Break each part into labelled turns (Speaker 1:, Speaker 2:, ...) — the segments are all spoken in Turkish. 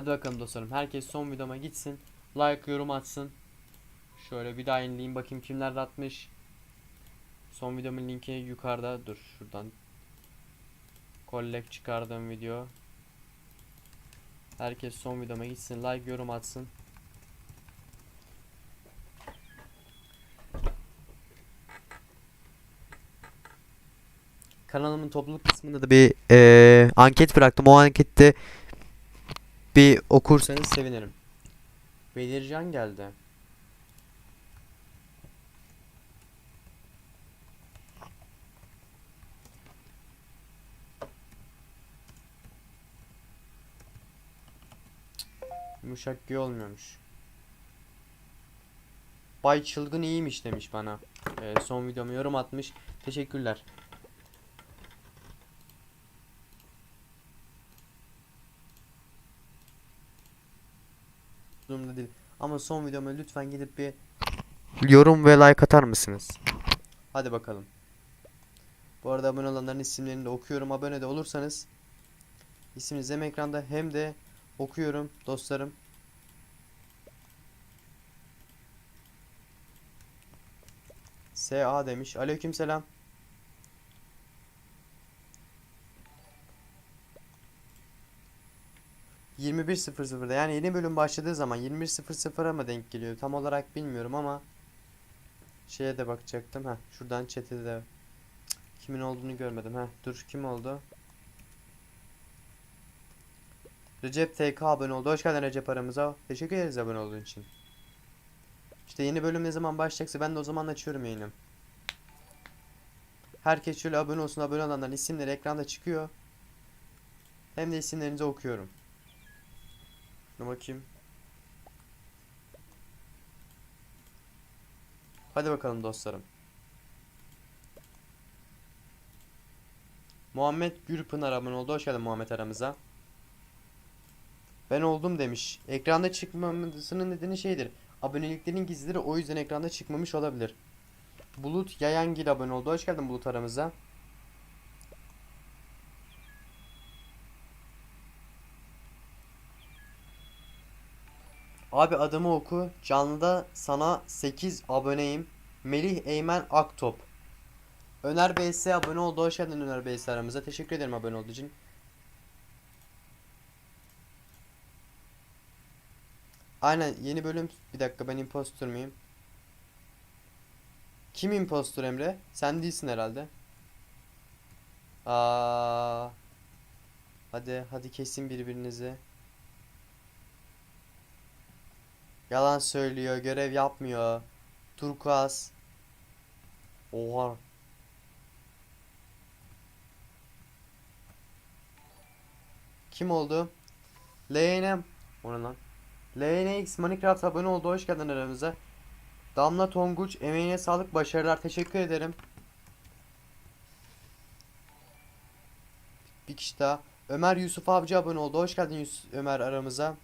Speaker 1: Hadi bakalım dostlarım. Herkes son videoma gitsin. Like, yorum atsın. Şöyle bir daha yenileyim bakayım kimler atmış. Son videomun linki yukarıda. Dur şuradan. Collect çıkardığım video. Herkes son videoma gitsin. Like, yorum atsın. Kanalımın topluluk kısmında da bir eee, anket bıraktım. O ankette bir okursanız sevinirim. Belircan geldi. Yumuşak olmuyormuş. Bay Çılgın iyiymiş demiş bana. Ee, son videomu yorum atmış. Teşekkürler. Durumda değil. Ama son videoma lütfen gidip bir yorum ve like atar mısınız? Hadi bakalım. Bu arada abone olanların isimlerini de okuyorum. Abone de olursanız isminiz hem ekranda hem de okuyorum dostlarım. SA demiş. Aleykümselam. ...21.00'da yani yeni bölüm başladığı zaman 21.00'a mı denk geliyor? Tam olarak bilmiyorum ama şeye de bakacaktım. Ha şuradan chat'e de kimin olduğunu görmedim. Ha dur kim oldu? Recep TK abone oldu. Hoş geldin Recep aramıza. Teşekkür ederiz abone olduğun için. İşte yeni bölüm ne zaman başlayacaksa ben de o zaman açıyorum yayını. Herkes şöyle abone olsun abone olanların isimleri ekranda çıkıyor. Hem de isimlerinizi okuyorum Dur bakayım. Hadi bakalım dostlarım. Muhammed Gürpınar abone oldu. Hoş geldin Muhammed aramıza. Ben oldum demiş. Ekranda çıkmamasının nedeni şeydir. Aboneliklerin gizlileri o yüzden ekranda çıkmamış olabilir. Bulut Yayangil abone oldu. Hoş geldin Bulut aramıza. Abi adımı oku. Canlıda sana 8 aboneyim. Melih Eymen Aktop. Öner BS abone oldu. Hoş geldin Öner BS aramıza. Teşekkür ederim abone olduğu için. Aynen yeni bölüm. Bir dakika ben impostor muyum? Kim impostor Emre? Sen değilsin herhalde. Aa. Hadi hadi kesin birbirinizi. Yalan söylüyor, görev yapmıyor. Turkuaz. Oha. Kim oldu? LNM. O ne lan? LNX Minecraft abone oldu. Hoş geldin aramıza. Damla Tonguç emeğine sağlık başarılar. Teşekkür ederim. Bir kişi daha. Ömer Yusuf Avcı abone oldu. Hoş geldin Yus Ömer aramıza.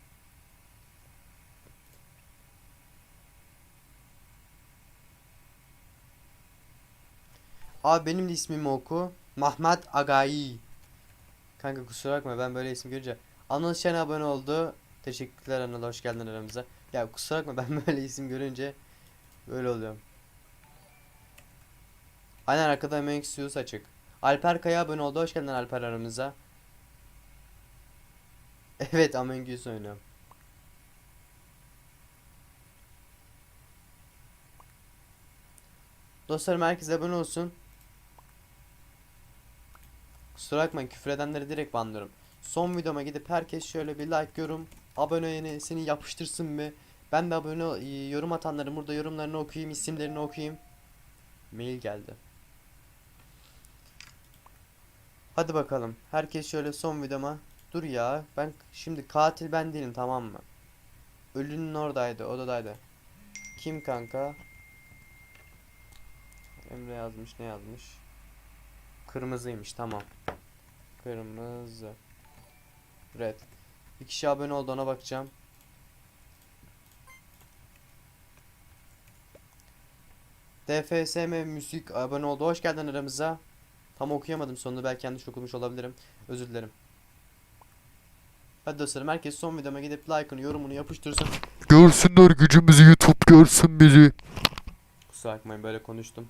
Speaker 1: Abi benim de ismimi oku. Mahmet Agayi. Kanka kusura bakma ben böyle isim görünce. Anıl Şen abone oldu. Teşekkürler Anıl hoş geldin aramıza. Ya kusura bakma ben böyle isim görünce böyle oluyorum. Aynen arkada Among Us açık. Alper Kaya abone oldu. Hoş geldin Alper aramıza. Evet Among Us oynuyorum. Dostlarım herkes abone olsun. Kusura bakmayın küfür edenleri direkt banlıyorum. Son videoma gidip herkes şöyle bir like yorum abone seni yapıştırsın mı? Ben de abone e, yorum atanların burada yorumlarını okuyayım, isimlerini okuyayım. Mail geldi. Hadi bakalım. Herkes şöyle son videoma. Dur ya. Ben şimdi katil ben değilim tamam mı? Ölünün oradaydı, odadaydı. Kim kanka? Emre yazmış, ne yazmış? Kırmızıymış, tamam. Kırmızı. Red. Bir kişi abone oldu ona bakacağım. DFSM Müzik abone oldu. Hoş geldin aramıza. Tam okuyamadım sonunu belki yanlış okumuş olabilirim. Özür dilerim. Hadi dostlarım herkes son videoma gidip like'ını yorumunu yapıştırsın.
Speaker 2: Görsünler gücümüzü YouTube görsün bizi.
Speaker 1: Kusura bakmayın böyle konuştum.